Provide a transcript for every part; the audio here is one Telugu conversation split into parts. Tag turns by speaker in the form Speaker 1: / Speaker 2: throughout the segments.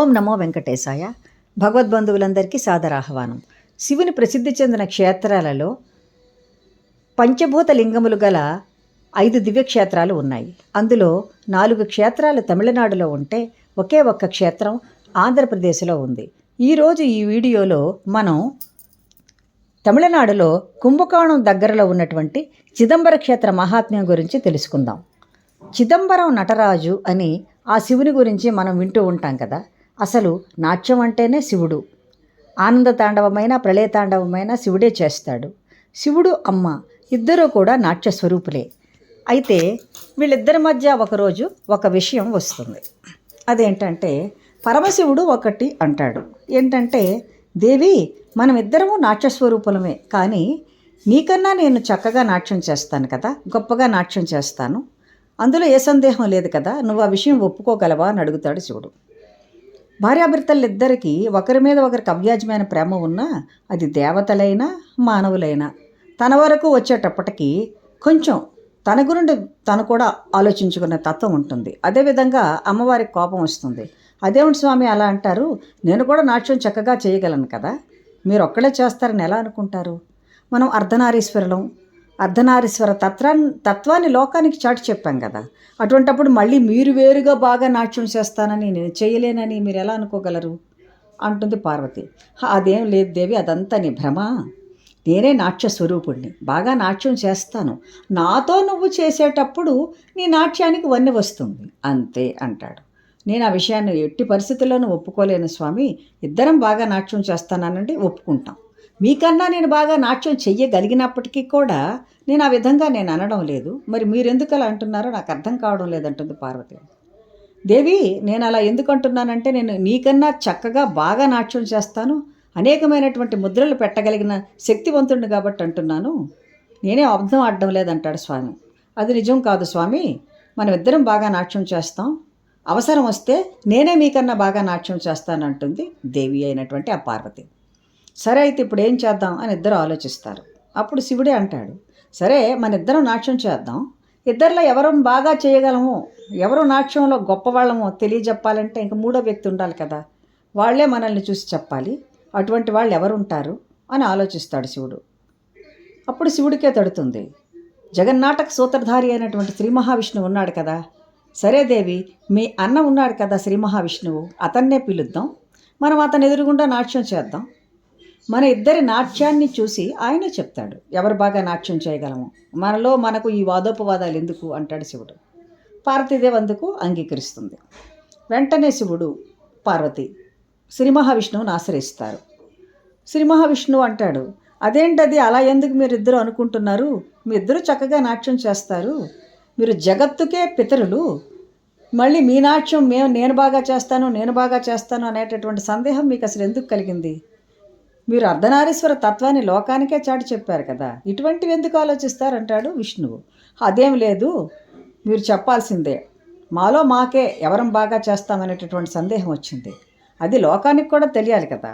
Speaker 1: ఓం నమో వెంకటేశాయ. భగవద్బంధువులందరికీ సాదరాహ్వానం. శివుని ప్రసిద్ధి చెందిన క్షేత్రాలలో పంచభూత లింగములు గల ఐదు దివ్యక్షేత్రాలు ఉన్నాయి. అందులో నాలుగు క్షేత్రాలు తమిళనాడులో ఉంటే ఒకే ఒక్క క్షేత్రం ఆంధ్రప్రదేశ్లో ఉంది. ఈరోజు ఈ వీడియోలో మనం తమిళనాడులో కుంభకోణం దగ్గరలో ఉన్నటువంటి చిదంబర క్షేత్ర మహాత్మ్యం గురించి తెలుసుకుందాం. చిదంబరం నటరాజు అని ఆ శివుని గురించి మనం వింటూ ఉంటాం కదా. అసలు నాట్యం అంటేనే శివుడు. ఆనంద తాండవమైన ప్రళయ శివుడే చేస్తాడు. శివుడు అమ్మ ఇద్దరూ కూడా నాట్య స్వరూపులే. అయితే వీళ్ళిద్దరి మధ్య ఒకరోజు ఒక విషయం వస్తుంది. అదేంటంటే పరమశివుడు ఒకటి అంటాడు. ఏంటంటే దేవి మనం ఇద్దరము నాట్య స్వరూపులమే. కానీ నీకన్నా నేను చక్కగా నాట్యం చేస్తాను కదా గొప్పగా నాట్యం చేస్తాను. అందులో ఏ సందేహం లేదు కదా నువ్వు ఆ విషయం ఒప్పుకోగలవా? అని అడుగుతాడు శివుడు. భార్యాభర్తలిద్దరికీ ఒకరి మీద ఒకరికి అవ్యాజమైన ప్రేమ ఉన్నా అది దేవతలైనా మానవులైనా. తన వరకు వచ్చేటప్పటికీ కొంచెం తన గురించి తను కూడా ఆలోచించుకునే తత్వం ఉంటుంది. అదేవిధంగా అమ్మవారికి కోపం వస్తుంది. అదేమిటి స్వామి అలా అంటారు నేను కూడా నాట్యం చక్కగా చేయగలను కదా? మీరు ఒక్కడే చేస్తారని ఎలా అనుకుంటారు? మనం అర్ధనారీశ్వరులం అర్ధనారీశ్వర తత్వాన్ని తత్వాన్ని లోకానికి చాటి చెప్పాం కదా. అటువంటప్పుడు మళ్ళీ మీరు వేరుగా బాగా నాట్యం చేస్తానని నేను చేయలేనని మీరు ఎలా అనుకోగలరు? అంటుంది పార్వతి. అదేం లేదు దేవి అదంతా నీ భ్రమ. నేనే నాట్య స్వరూపుణ్ణి. బాగా నాట్యం చేస్తాను. నాతో నువ్వు చేసేటప్పుడు నీ నాట్యానికి వన్నె వస్తుంది. అంతే అంటాడు. నేను ఆ విషయాన్ని ఎట్టి పరిస్థితుల్లోనూ ఒప్పుకోలేను స్వామి. ఇద్దరం బాగా నాట్యం చేస్తానంటే ఒప్పుకుంటాం. మీకన్నా నేను బాగా నాట్యం చెయ్యగలిగినప్పటికీ కూడా నేను ఆ విధంగా నేను అనడం లేదు. మరి మీరెందుకు అలా అంటున్నారో నాకు అర్థం కావడం లేదంటుంది పార్వతి. దేవి నేను అలా ఎందుకు అంటున్నానంటే నేను నీకన్నా చక్కగా బాగా నాట్యం చేస్తాను. అనేకమైనటువంటి ముద్రలు పెట్టగలిగిన శక్తివంతుడిని కాబట్టి అంటున్నాను. నేనే అర్థం ఆడడం లేదంటాడు స్వామి. అది నిజం కాదు స్వామి. మనం ఇద్దరం బాగా నాట్యం చేస్తాం. అవసరం వస్తే నేనే మీకన్నా బాగా నాట్యం చేస్తానంటుంది దేవి అయినటువంటి ఆ పార్వతి. సరే అయితే ఇప్పుడు ఏం చేద్దాం అని ఇద్దరు ఆలోచిస్తారు. అప్పుడు శివుడే అంటాడు సరే మన ఇద్దరం నాట్యం చేద్దాం. ఇద్దరిలో ఎవరు బాగా చేయగలము ఎవరు నాట్యంలో గొప్పవాళ్ళము తెలియజెప్పాలంటే ఇంక మూడో వ్యక్తి ఉండాలి కదా. వాళ్ళే మనల్ని చూసి చెప్పాలి అటువంటి వాళ్ళు ఎవరు ఉంటారు అని ఆలోచిస్తాడు శివుడు. అప్పుడు శివుడికే తడుతుంది జగన్నాటక సూత్రధారి అయినటువంటి శ్రీ మహావిష్ణువు ఉన్నాడు కదా. సరే దేవి మీ అన్న ఉన్నాడు కదా శ్రీ మహావిష్ణువు అతన్నే పిలుద్దాం. మనం అతని ఎదురుగుండా నాట్యం చేద్దాం. మన ఇద్దరి నాట్యాన్ని చూసి ఆయన చెప్తాడు. ఎవరు బాగా నాట్యం చేయగలము? మనలో మనకు ఈ వాదోపవాదాలు ఎందుకు? అంటాడు శివుడు. పార్వతీదేవి అందుకు అంగీకరిస్తుంది. వెంటనే శివుడు పార్వతి శ్రీ మహావిష్ణువుని ఆశ్రయిస్తారు. శ్రీ మహావిష్ణువు అంటాడు అదేంటది? అలా ఎందుకు మీరు ఇద్దరు అనుకుంటున్నారు? మీ ఇద్దరు చక్కగా నాట్యం చేస్తారు. మీరు జగత్తుకే పితరులు. మళ్ళీ మీ నాట్యం మేము నేను బాగా చేస్తాను నేను బాగా చేస్తాను అనేటటువంటి సందేహం మీకు అసలు ఎందుకు కలిగింది? మీరు అర్ధనారీశ్వర తత్వాన్ని లోకానికే చాటి చెప్పారు కదా ఇటువంటివి ఎందుకు ఆలోచిస్తారంటాడు విష్ణువు. అదేం లేదు మీరు చెప్పాల్సిందే. మాలో మాకే ఎవరం బాగా చేస్తామనేటటువంటి సందేహం వచ్చింది. అది లోకానికి కూడా తెలియాలి కదా.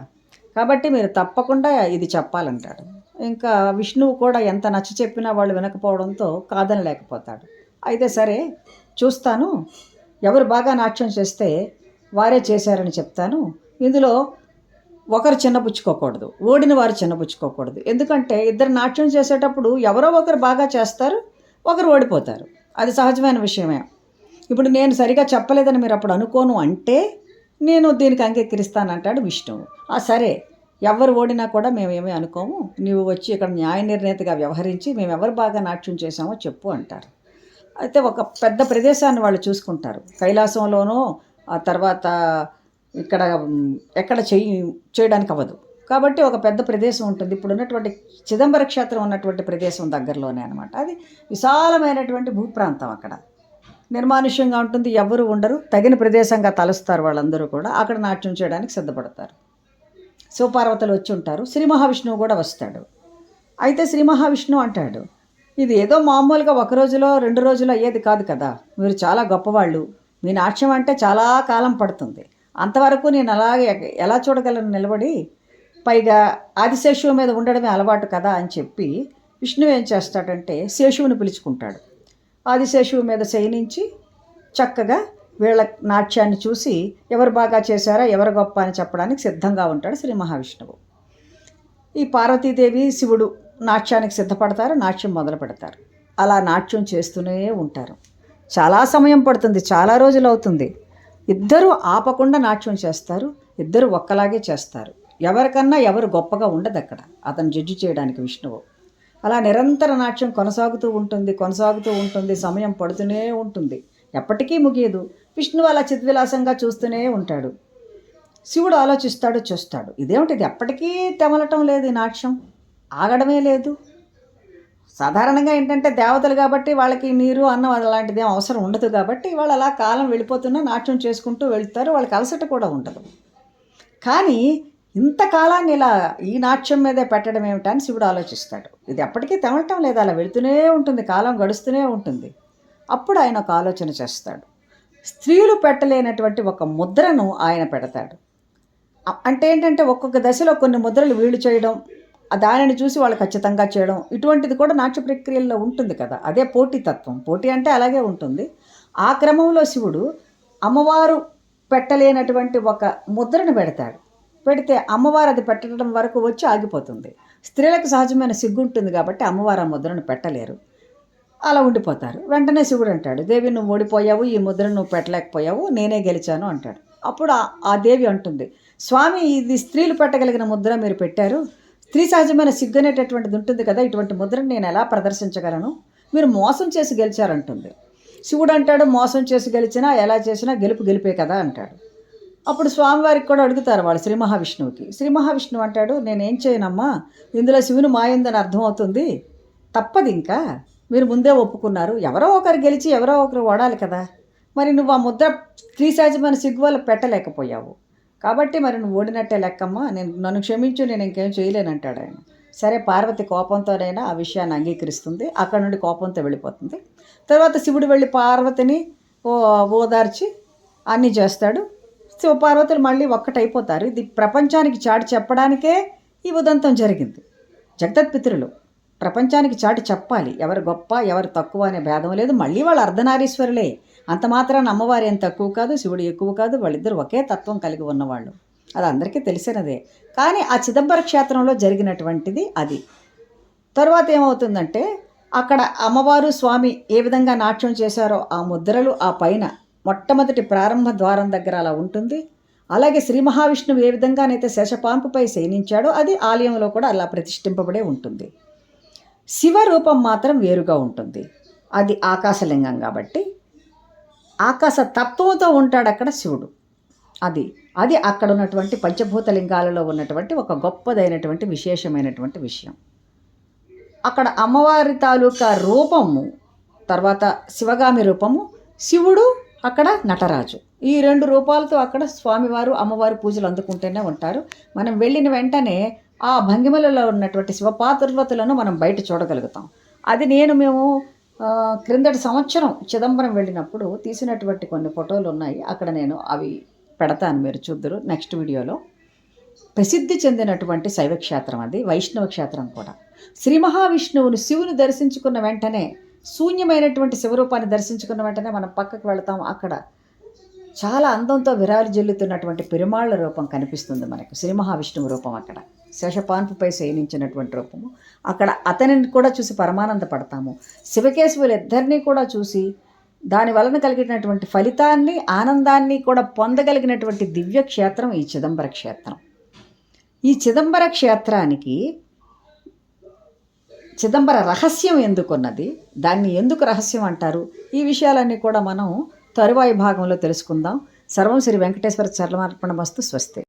Speaker 1: కాబట్టి మీరు తప్పకుండా ఇది చెప్పాలంటాడు. ఇంకా విష్ణువు కూడా ఎంత నచ్చ చెప్పినా వాళ్ళు వినకపోవడంతో కాదని లేకపోతాడు. అయితే సరే చూస్తాను. ఎవరు బాగా నాట్యం చేస్తే వారే చేశారని చెప్తాను. ఇందులో ఒకరు చిన్నపుచ్చుకోకూడదు ఓడిన వారు చిన్నపుచ్చుకోకూడదు ఎందుకంటే ఇద్దరు నాట్యం చేసేటప్పుడు ఎవరో ఒకరు బాగా చేస్తారు ఒకరు ఓడిపోతారు. అది సహజమైన విషయమే. ఇప్పుడు నేను సరిగా చెప్పలేదని మీరు అప్పుడు అనుకోను అంటే నేను దీనికి అంగీకరిస్తానంటాడు విష్ణువు. ఆ సరే. ఎవరు ఓడినా కూడా మేము ఏమీ అనుకోము. నీవు వచ్చి ఇక్కడ న్యాయ నిర్ణేతగా వ్యవహరించి మేము ఎవరు బాగా నాట్యం చేసామో చెప్పు అంటారు. అయితే ఒక పెద్ద ప్రదేశాన్ని వాళ్ళు చూసుకుంటారు. కైలాసంలోనూ ఆ తర్వాత ఇక్కడ ఎక్కడ చేయి చేయడానికి అవ్వదు. కాబట్టి ఒక పెద్ద ప్రదేశం ఉంటుంది. ఇప్పుడు ఉన్నటువంటి చిదంబర క్షేత్రం ఉన్నటువంటి ప్రదేశం దగ్గరలోనే అనమాట అది విశాలమైనటువంటి భూప్రాంతం అక్కడ. నిర్మానుష్యంగా ఉంటుంది. ఎవరు ఉండరు. తగిన ప్రదేశంగా తలుస్తారు వాళ్ళందరూ కూడా. అక్కడ నాట్యం చేయడానికి సిద్ధపడతారు. శివపార్వతులు వచ్చి ఉంటారు. శ్రీ మహావిష్ణువు కూడా వస్తాడు. అయితే శ్రీ మహావిష్ణువు అంటాడు ఇది ఏదో మామూలుగా ఒక రోజులో రెండు రోజులో అయ్యేది కాదు కదా. మీరు చాలా గొప్పవాళ్ళు. మీ నాట్యం అంటే చాలా కాలం పడుతుంది. అంతవరకు నేను అలాగే ఎలా చూడగలను నిలబడి పైగా ఆదిశేషువు మీద ఉండడమే అలవాటు కదా అని చెప్పి విష్ణువు ఏం చేస్తాడంటే శేషువుని పిలుచుకుంటాడు. ఆదిశేషువు మీద శయనించి చక్కగా వీళ్ళ నాట్యాన్ని చూసి ఎవరు బాగా చేశారా ఎవరు గొప్ప అని చెప్పడానికి సిద్ధంగా ఉంటాడు శ్రీ మహావిష్ణువు. ఈ పార్వతీదేవి శివుడు నాట్యానికి సిద్ధపడతారు నాట్యం మొదలు పెడతారు. అలా నాట్యం చేస్తూనే ఉంటారు. చాలా సమయం పడుతుంది చాలా రోజులు అవుతుంది. ఇద్దరు ఆపకుండా నాట్యం చేస్తారు ఇద్దరు ఒక్కలాగే చేస్తారు. ఎవరికన్నా ఎవరు గొప్పగా ఉండదు అక్కడ. అతను జడ్జి చేయడానికి విష్ణువు. అలా నిరంతర నాట్యం కొనసాగుతూ ఉంటుంది కొనసాగుతూ ఉంటుంది సమయం పడుతూనే ఉంటుంది. ఎప్పటికీ ముగియదు. విష్ణువు అలా చిద్విలాసంగా చూస్తూనే ఉంటాడు. శివుడు ఆలోచిస్తాడు చూస్తాడు. ఇదేమిటిది ఎప్పటికీ తెమలటం లేదు ఈ నాట్యం. ఆగడమే లేదు. సాధారణంగా ఏంటంటే దేవతలు కాబట్టి వాళ్ళకి నీరు అన్నం అలాంటిది ఏం అవసరం ఉండదు కాబట్టి వాళ్ళు అలా కాలం వెళ్ళిపోతున్నా నాట్యం చేసుకుంటూ వెళ్తారు. వాళ్ళకి అలసట కూడా ఉండదు. కానీ ఇంతకాలాన్ని ఇలా ఈ నాట్యం మీదే పెట్టడం ఏమిటని శివుడు ఆలోచిస్తాడు. ఇది ఎప్పటికీ తెమలటం లేదు. అలా వెళుతూనే ఉంటుంది. కాలం గడుస్తూనే ఉంటుంది. అప్పుడు ఆయన ఒక ఆలోచన చేస్తాడు. స్త్రీలు పెట్టలేనటువంటి ఒక ముద్రను ఆయన పెడతాడు. అంటే ఏంటంటే ఒక్కొక్క దశలో కొన్ని ముద్రలు వీళ్ళు చేయడం దానిని చూసి వాళ్ళు ఖచ్చితంగా చేయడం. ఇటువంటిది కూడా నాట్య ప్రక్రియల్లో ఉంటుంది కదా. అదే పోటీతత్వం పోటీ అంటే అలాగే ఉంటుంది. ఆ క్రమంలో శివుడు అమ్మవారు పెట్టలేనటువంటి ఒక ముద్రను పెడతాడు. పెడితే అమ్మవారు అది పెట్టడం వరకు వచ్చి ఆగిపోతుంది. స్త్రీలకు సహజమైన సిగ్గు ఉంటుంది కాబట్టి అమ్మవారు ఆ ముద్రను పెట్టలేరు. అలా ఉండిపోతారు. వెంటనే శివుడు అంటాడు దేవి నువ్వు ఓడిపోయావు ఈ ముద్ర నువ్వు పెట్టలేకపోయావు నేనే గెలిచాను అంటాడు. అప్పుడు ఆ దేవి అంటుంది స్వామి ఇది స్త్రీలు పెట్టగలిగిన ముద్ర మీరు పెట్టారు? స్త్రీ సహజమైన సిగ్గు అనేటటువంటిది ఉంటుంది కదా ఇటువంటి ముద్రను నేను ఎలా ప్రదర్శించగలను? మీరు మోసం చేసి గెలిచారంటుంది. శివుడు అంటాడు మోసం చేసి గెలిచినా ఎలా చేసినా గెలుపు గెలిపే కదా అంటాడు. అప్పుడు స్వామివారికి కూడా అడుగుతారు వాళ్ళు శ్రీ మహావిష్ణువుకి. శ్రీ మహావిష్ణువు అంటాడు నేనేం చేయనమ్మా? ఇందులో శివుని మాయందని అర్థమవుతుంది తప్పదు ఇంకా. మీరు ముందే ఒప్పుకున్నారు. ఎవరో ఒకరు గెలిచి ఎవరో ఒకరు ఓడాలి కదా. మరి నువ్వు ఆ ముద్ర త్రీ సహజమైన సిగ్గు వల్ల పెట్టలేకపోయావు. కాబట్టి మరి నువ్వు ఓడినట్టే లెక్కమ్మా. నేను నన్ను క్షమించు నేను ఇంకేం చేయలేనంటాడు ఆయన. సరే పార్వతి కోపంతోనైనా ఆ విషయాన్ని అంగీకరిస్తుంది. అక్కడ నుండి కోపంతో వెళ్ళిపోతుంది. తర్వాత శివుడు వెళ్ళి పార్వతిని ఓ ఓదార్చి అన్నీ చేస్తాడు. శివపార్వతులు మళ్ళీ ఒక్కటైపోతారు. ఇది ప్రపంచానికి చాటి చెప్పడానికే ఈ ఉదంతం జరిగింది. జగదత్పితృలు ప్రపంచానికి చాటి చెప్పాలి. ఎవరు గొప్ప ఎవరు తక్కువ అనే భేదం లేదు. మళ్ళీ వాళ్ళు అర్ధనారీశ్వరులే. అంత మాత్రాన అమ్మవారు ఏం తక్కువ కాదు శివుడు ఎక్కువ కాదు వాళ్ళిద్దరు ఒకే తత్వం కలిగి ఉన్నవాళ్ళు. అది అందరికీ తెలిసినదే. కానీ ఆ చిదంబర క్షేత్రంలో జరిగినటువంటిది అది. తర్వాత ఏమవుతుందంటే అక్కడ అమ్మవారు స్వామి ఏ విధంగా నాట్యం చేశారో ఆ ముద్రలు ఆ పైన మొట్టమొదటి ప్రారంభ ద్వారం దగ్గర అలా ఉంటుంది. అలాగే శ్రీ మహావిష్ణువు ఏ విధంగానైతే శేషపాంపుపై శయనించాడో అది ఆలయంలో కూడా అలా ప్రతిష్ఠింపబడే ఉంటుంది. శివ రూపం మాత్రం వేరుగా ఉంటుంది. అది ఆకాశలింగం కాబట్టి. ఆకాశ తత్వంతో ఉంటాడు అక్కడ శివుడు. అది అది అక్కడ ఉన్నటువంటి పంచభూత లింగాలలో ఉన్నటువంటి ఒక గొప్పదైనటువంటి విశేషమైనటువంటి విషయం. అక్కడ అమ్మవారి తాలూకా రూపము తర్వాత శివగామి రూపము శివుడు అక్కడ నటరాజు. ఈ రెండు రూపాలతో అక్కడ స్వామివారు అమ్మవారి పూజలు అందుకుంటూనే ఉంటారు. మనం వెళ్ళిన వెంటనే ఆ భంగిమలలో ఉన్నటువంటి శివపార్వతులను మనం బయట చూడగలుగుతాం. అది నేను మేము క్రిందటి సంవత్సరం చిదంబరం వెళ్ళినప్పుడు తీసినటువంటి కొన్ని ఫోటోలు ఉన్నాయి. అక్కడ నేను అవి పెడతాను మీరు చూద్దరు. నెక్స్ట్ వీడియోలో. ప్రసిద్ధి చెందినటువంటి శైవ క్షేత్రం అది వైష్ణవ క్షేత్రం కూడా. శ్రీ మహావిష్ణువును శివుని దర్శించుకున్న వెంటనే శూన్యమైనటువంటి శివరూపాన్ని దర్శించుకున్న వెంటనే మనం పక్కకు వెళతాం. అక్కడ చాలా అందంతో విరాలు జల్లుతున్నటువంటి పెరుమాళ్ళ రూపం కనిపిస్తుంది మనకు. శ్రీ మహావిష్ణువు రూపం అక్కడ. శేషపాన్పుపై శయనించినటువంటి రూపము. అక్కడ అతనిని కూడా చూసి పరమానంద పడతాము. శివకేశవులు ఇద్దరినీ కూడా చూసి దాని వలన కలిగినటువంటి ఫలితాన్ని ఆనందాన్ని కూడా పొందగలిగినటువంటి దివ్య క్షేత్రం ఈ చిదంబర క్షేత్రం. ఈ చిదంబర క్షేత్రానికి చిదంబర రహస్యం ఎందుకున్నది? దాన్ని ఎందుకు రహస్యం అంటారు? ఈ విషయాలన్నీ కూడా మనం తరువాయి భాగంలో తెలుసుకుందాం. సర్వం శ్రీ వెంకటేశ్వర చర్లమార్పణ వస్తు స్వస్తి.